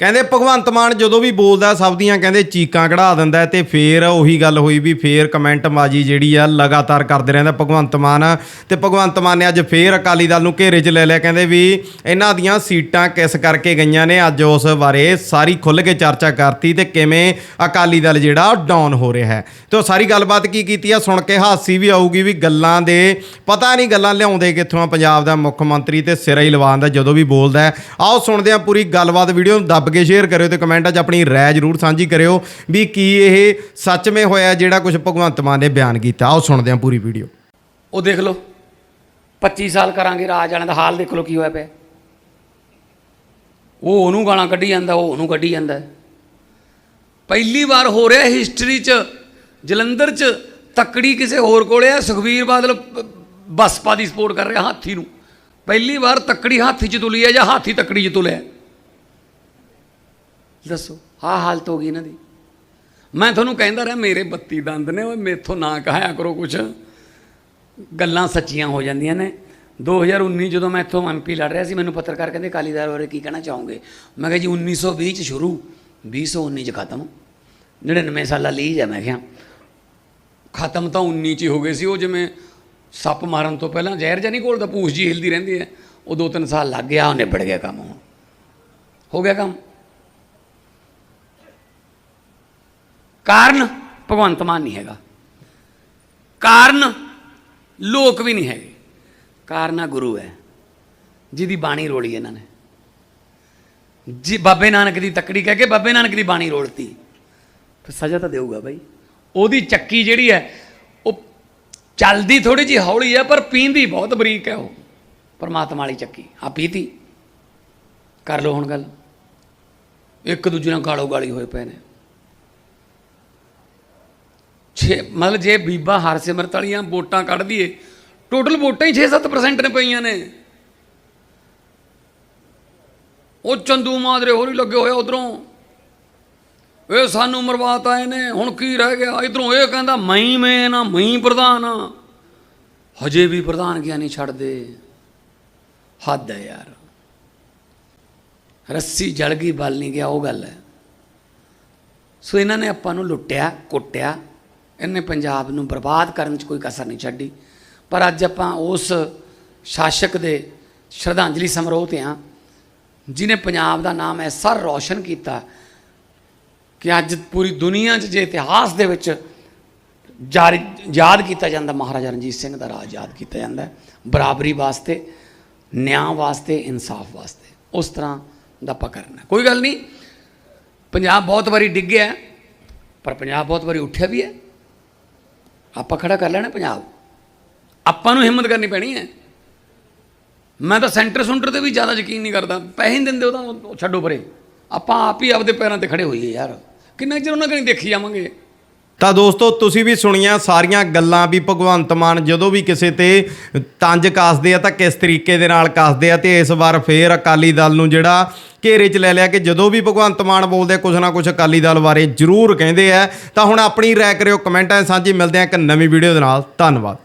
ਕਹਿੰਦੇ ਭਗਵੰਤ ਮਾਨ ਜਦੋਂ ਵੀ ਬੋਲਦਾ, ਸਭ ਦੀਆਂ ਕਹਿੰਦੇ ਚੀਕਾਂ ਕਢਾ ਦਿੰਦਾ ਹੈ ਤੇ ਫੇਰ ਉਹੀ ਗੱਲ ਹੋਈ ਵੀ ਫੇਰ ਕਮੈਂਟ ਬਾਜੀ ਜਿਹੜੀ ਆ ਲਗਾਤਾਰ ਕਰਦੇ ਰਹਿੰਦਾ ਭਗਵੰਤ ਮਾਨ। ਤੇ ਭਗਵੰਤ ਮਾਨ ਨੇ ਅੱਜ ਫੇਰ ਅਕਾਲੀ ਦਲ ਨੂੰ ਘੇਰੇ 'ਚ ਲੈ ਲਿਆ, ਕਹਿੰਦੇ ਵੀ ਇਹਨਾਂ ਦੀਆਂ ਸੀਟਾਂ ਕਿਸ ਕਰਕੇ ਗਈਆਂ ਨੇ, ਅੱਜ ਉਸ ਬਾਰੇ ਸਾਰੀ ਖੁੱਲ੍ਹ ਕੇ ਚਰਚਾ ਕਰਤੀ ਤੇ ਕਿਵੇਂ ਅਕਾਲੀ ਦਲ ਜਿਹੜਾ ਡਾਊਨ ਹੋ ਰਿਹਾ ਹੈ। ਤੇ ਉਹ ਸਾਰੀ ਗੱਲਬਾਤ ਕੀ ਕੀਤੀ ਆ? ਸੁਣ ਕੇ ਹਾਸੀ ਵੀ ਆਊਗੀ ਵੀ ਗੱਲਾਂ ਦੇ ਪਤਾ ਨਹੀਂ ਗੱਲਾਂ ਲਿਆਉਂਦੇ ਕਿੱਥੋਂ ਆ ਪੰਜਾਬ ਦਾ ਮੁੱਖ ਮੰਤਰੀ ਤੇ ਸਿਰਾ ਹੀ ਲਵਾਉਂਦਾ ਜਦੋਂ ਵੀ ਬੋਲਦਾ ਆਓ ਸੁਣਦੇ ਆ ਪੂਰੀ ਗੱਲਬਾਤ ਵੀਡੀਓ ਨੂੰ ਦੱਬ ਕੇ ਸ਼ੇਅਰ ਕਰਿਓ ਤੇ ਕਮੈਂਟਾਂ 'ਚ ਆਪਣੀ ਰਾਏ ਜ਼ਰੂਰ ਸਾਂਝੀ ਕਰਿਓ ਵੀ ਕੀ ਇਹ ਸੱਚਮੇ ਹੋਇਆ ਜਿਹੜਾ ਕੁਝ ਭਗਵੰਤ ਮਾਨ ਨੇ ਬਿਆਨ ਕੀਤਾ। ਆਓ ਸੁਣਦੇ ਆ ਪੂਰੀ ਵੀਡੀਓ ਉਹ ਦੇਖ ਲਓ 25 ਸਾਲ ਕਰਾਂਗੇ ਰਾਜ ਵਾਲਿਆਂ ਦਾ ਹਾਲ ਦੇਖ ਲਓ ਕੀ ਹੋਇਆ ਪਿਆ। ਉਹ ਉਹਨੂੰ ਗਾਲਾਂ ਕੱਢੀ ਜਾਂਦਾ, ਉਹ ਉਹਨੂੰ ਕੱਢੀ ਜਾਂਦਾ। ਪਹਿਲੀ ਵਾਰ ਹੋ ਰਿਹਾ ਹਿਸਟਰੀ 'ਚ, ਜਲੰਧਰ 'ਚ ਤੱਕੜੀ ਕਿਸੇ ਹੋਰ ਕੋਲੇ ਆ ਸੁਖਵੀਰ ਬਾਦਲ ਬਸਪਾ ਦੀ ਸਪੋਰਟ ਕਰ ਰਿਹਾ ਹਾਥੀ ਨੂੰ। ਪਹਿਲੀ ਵਾਰ ਤੱਕੜੀ ਹਾਥੀ 'ਚ ਤੁਲੀ ਹੈ ਜਾਂ ਹਾਥੀ ਤੱਕੜੀ 'ਚ ਤੁਲਿਆ। ਦੱਸੋ, ਆਹ ਹਾਲਤ ਹੋ ਗਈ ਇਹਨਾਂ ਦੀ। ਮੈਂ ਤੁਹਾਨੂੰ ਕਹਿੰਦਾ ਰਿਹਾ, ਮੇਰੇ 32 ਦੰਦ ਨੇ, ਓਏ ਮੇਥੋਂ ਨਾ ਕਹਾਇਆ ਕਰੋ ਕੁਛ। ਗੱਲਾਂ ਸੱਚੀਆਂ ਹੋ ਜਾਂਦੀਆਂ ਨੇ। 2019 ਜਦੋਂ ਮੈਂ ਇੱਥੋਂ ਐਮਪੀ ਲੜ ਰਿਹਾ ਸੀ, ਮੈਨੂੰ ਪੱਤਰਕਾਰ ਕਹਿੰਦੇ ਕਾਲੀਦਾਰ ਬਾਰੇ ਕੀ ਕਹਿਣਾ ਚਾਹੋਗੇ? ਮੈਂ ਕਿਹਾ, ਜੀ 1920 ਚ ਸ਼ੁਰੂ 2019 ਚ ਖਤਮ। 99 ਸਾਲਾ ਲੀਜ ਹੈ ਮੈਂ ਕਿਹਾ। ਖਤਮ ਤਾਂ 19 ਚ ਹੀ ਹੋ ਗਏ ਸੀ, ਉਹ ਜਿਵੇਂ ਸੱਪ ਮਾਰਨ ਤੋਂ ਪਹਿਲਾਂ ਜ਼ਹਿਰ ਜਾਂ ਨਹੀਂ ਘੋਲਦਾ ਪੂਛ ਜੀ ਹਿਲਦੀ ਰਹਿੰਦੀ ਹੈ। ਉਹ ਦੋ ਤਿੰਨ ਸਾਲ ਲੱਗ ਗਿਆ, ਉਹ ਨਿਬੜ ਗਿਆ ਕੰਮ ਹੁਣ। ਹੋ ਗਿਆ ਕੰਮ। ਕਾਰਨ ਭਗਵੰਤ ਮਾਨ ਨਹੀਂ ਹੈਗਾ। ਕਾਰਨ ਲੋਕ ਵੀ ਨਹੀਂ ਹੈਗੇ। ਕਾਰਨਾ ਗੁਰੂ ਹੈ, ਜਿਹਦੀ ਬਾਣੀ ਰੋਲੀ ਇਹਨਾਂ ਨੇ। ਜੀ, ਬਾਬੇ ਨਾਨਕ ਦੀ ਤੱਕੜੀ ਕਹਿ ਕੇ ਬਾਬੇ ਨਾਨਕ ਦੀ ਬਾਣੀ ਰੋਲਤੀ। ਫਿਰ ਸਜ਼ਾ ਤਾਂ ਦੇਊਗਾ ਬਾਈ। ਉਹਦੀ ਚੱਕੀ ਜਿਹੜੀ ਹੈ, ਉਹ ਚੱਲਦੀ ਥੋੜੀ ਜਿਹੀ ਹੌਲੀ ਹੈ, ਪਰ ਪੀਂਦੀ ਬਹੁਤ ਬਰੀਕ ਹੈ ਉਹ। ਪਰਮਾਤਮਾ ਵਾਲੀ ਚੱਕੀ ਆ ਪੀਤੀ। ਕਰ ਲਓ ਹੁਣ ਗੱਲ। ਇੱਕ ਦੂਜੇ ਨਾਲ ਗਾਲੋ ਗਾਲੀ ਹੋਏ ਪਏ ਨੇ। ਛੇ ਮਤਲਬ ਜੇ ਬੀਬਾ ਹਰਸਿਮਰਤ ਵਾਲੀਆਂ ਵੋਟਾਂ ਕੱਢ ਦਈਏ, ਟੋਟਲ ਵੋਟਾਂ ਹੀ 6-7% ਨੇ ਪਈਆਂ ਨੇ। ਉਹ ਚੰਦੂ ਮਾਦਰੇ ਹੋਰ ਹੀ ਲੱਗੇ ਹੋਏ ਉਧਰੋਂ। ਇਹ ਸਾਨੂੰ ਮਰਵਾਤ ਆਏ ਨੇ ਹੁਣ ਕੀ ਰਹਿ ਗਿਆ? ਇਧਰੋਂ ਇਹ ਕਹਿੰਦਾ ਮੈਂ ਮੈਂ ਨਾ ਮਈ ਪ੍ਰਧਾਨ ਆ। ਹਜੇ ਵੀ ਪ੍ਰਧਾਨ ਗਿਆ ਨਹੀਂ ਛੱਡਦੇ। ਹੱਦ ਹੈ ਯਾਰ। ਰੱਸੀ ਜਲ ਗਈ, ਬਲ ਨਹੀਂ ਗਿਆ, ਉਹ ਗੱਲ ਹੈ। ਸੋ ਇਹਨਾਂ ਨੇ ਆਪਾਂ ਨੂੰ ਲੁੱਟਿਆ, ਕੁੱਟਿਆ। ਇਹਨੇ ਪੰਜਾਬ ਨੂੰ ਬਰਬਾਦ ਕਰਨ 'ਚ ਕੋਈ ਕਸਰ ਨਹੀਂ ਛੱਡੀ। ਪਰ ਅੱਜ ਆਪਾਂ ਉਸ ਸ਼ਾਸਕ ਦੇ ਸ਼ਰਧਾਂਜਲੀ ਸਮਾਰੋਹ ਤੇ ਆ ਜਿਨੇ ਪੰਜਾਬ ਦਾ ਨਾਮ ਐਸਾ ਰੌਸ਼ਨ ਕੀਤਾ ਕਿ ਅੱਜ ਪੂਰੀ ਦੁਨੀਆ 'ਚ ਜੇ ਇਤਿਹਾਸ ਦੇ ਵਿੱਚ ਜਾਰੀ, ਯਾਦ ਕੀਤਾ ਜਾਂਦਾ, ਮਹਾਰਾਜਾ ਰਣਜੀਤ ਸਿੰਘ ਦਾ ਰਾਜ ਯਾਦ ਕੀਤਾ ਜਾਂਦਾ ਬਰਾਬਰੀ ਵਾਸਤੇ, ਨਿਆਂ ਵਾਸਤੇ, ਇਨਸਾਫ ਵਾਸਤੇ। ਉਸ ਤਰ੍ਹਾਂ ਦਾ ਆਪਾਂ ਕਰਨਾ ਕੋਈ ਗੱਲ ਨਹੀਂ, ਪੰਜਾਬ ਬਹੁਤ ਵਾਰੀ ਡਿੱਗਿਆ ਪਰ ਪੰਜਾਬ ਬਹੁਤ ਵਾਰੀ ਉੱਠਿਆ ਵੀ ਹੈ। ਆਪਾਂ ਖੜਾ ਕਰ ਲੈਣਾ ਪੰਜਾਬ। ਆਪਾਂ ਨੂੰ ਹਿੰਮਤ ਕਰਨੀ ਪੈਣੀ ਹੈ। ਮੈਂ ਤਾਂ ਸੈਂਟਰ ਸੁੰਟਰ ਤੇ ਵੀ ਜ਼ਿਆਦਾ ਯਕੀਨ ਨਹੀਂ ਕਰਦਾ। ਪੈਸੇ ਨਹੀਂ ਦਿੰਦੇ ਉਹਦਾ ਉਹ ਛੱਡੋ ਪਰੇ ਆਪਾਂ ਆਪ ਹੀ ਆਪਦੇ ਪੈਰਾਂ ਤੇ ਖੜੇ ਹੋਈਏ ਯਾਰ। ਕਿੰਨਾ ਚਿਰ ਉਹਨਾਂ ਕਣੀ ਦੇਖੀ ਜਾਵਾਂਗੇ? ਤਾਂ ਦੋਸਤੋ, ਤੁਸੀਂ ਵੀ ਸੁਣੀਆਂ ਸਾਰੀਆਂ ਗੱਲਾਂ ਵੀ ਭਗਵੰਤ ਮਾਨ ਜਦੋਂ ਵੀ ਕਿਸੇ ਤੇ ਤੰਜ ਕੱਸਦੇ ਆ ਤਾਂ ਕਿਸ ਤਰੀਕੇ ਦੇ ਨਾਲ ਕੱਸਦੇ ਆ ਤੇ ਇਸ ਵਾਰ ਫੇਰ ਅਕਾਲੀ ਦਲ ਨੂੰ ਜਿਹੜਾ ਘੇਰੇ 'ਚ ਲੈ ਲਿਆ ਕਿ ਜਦੋਂ ਵੀ ਭਗਵੰਤ ਮਾਨ ਬੋਲਦੇ ਕੁਝ ਨਾ ਕੁਝ ਅਕਾਲੀ ਦਲ ਬਾਰੇ ਜ਼ਰੂਰ ਕਹਿੰਦੇ ਆ। ਤਾਂ ਹੁਣ ਆਪਣੀ ਰਾਏ ਕਰਿਓ, ਕਮੈਂਟਾਂ ਸਾਂਝੀ ਮਿਲਦੇ ਆ ਇੱਕ ਨਵੀਂ ਵੀਡੀਓ ਦੇ ਨਾਲ। ਧੰਨਵਾਦ।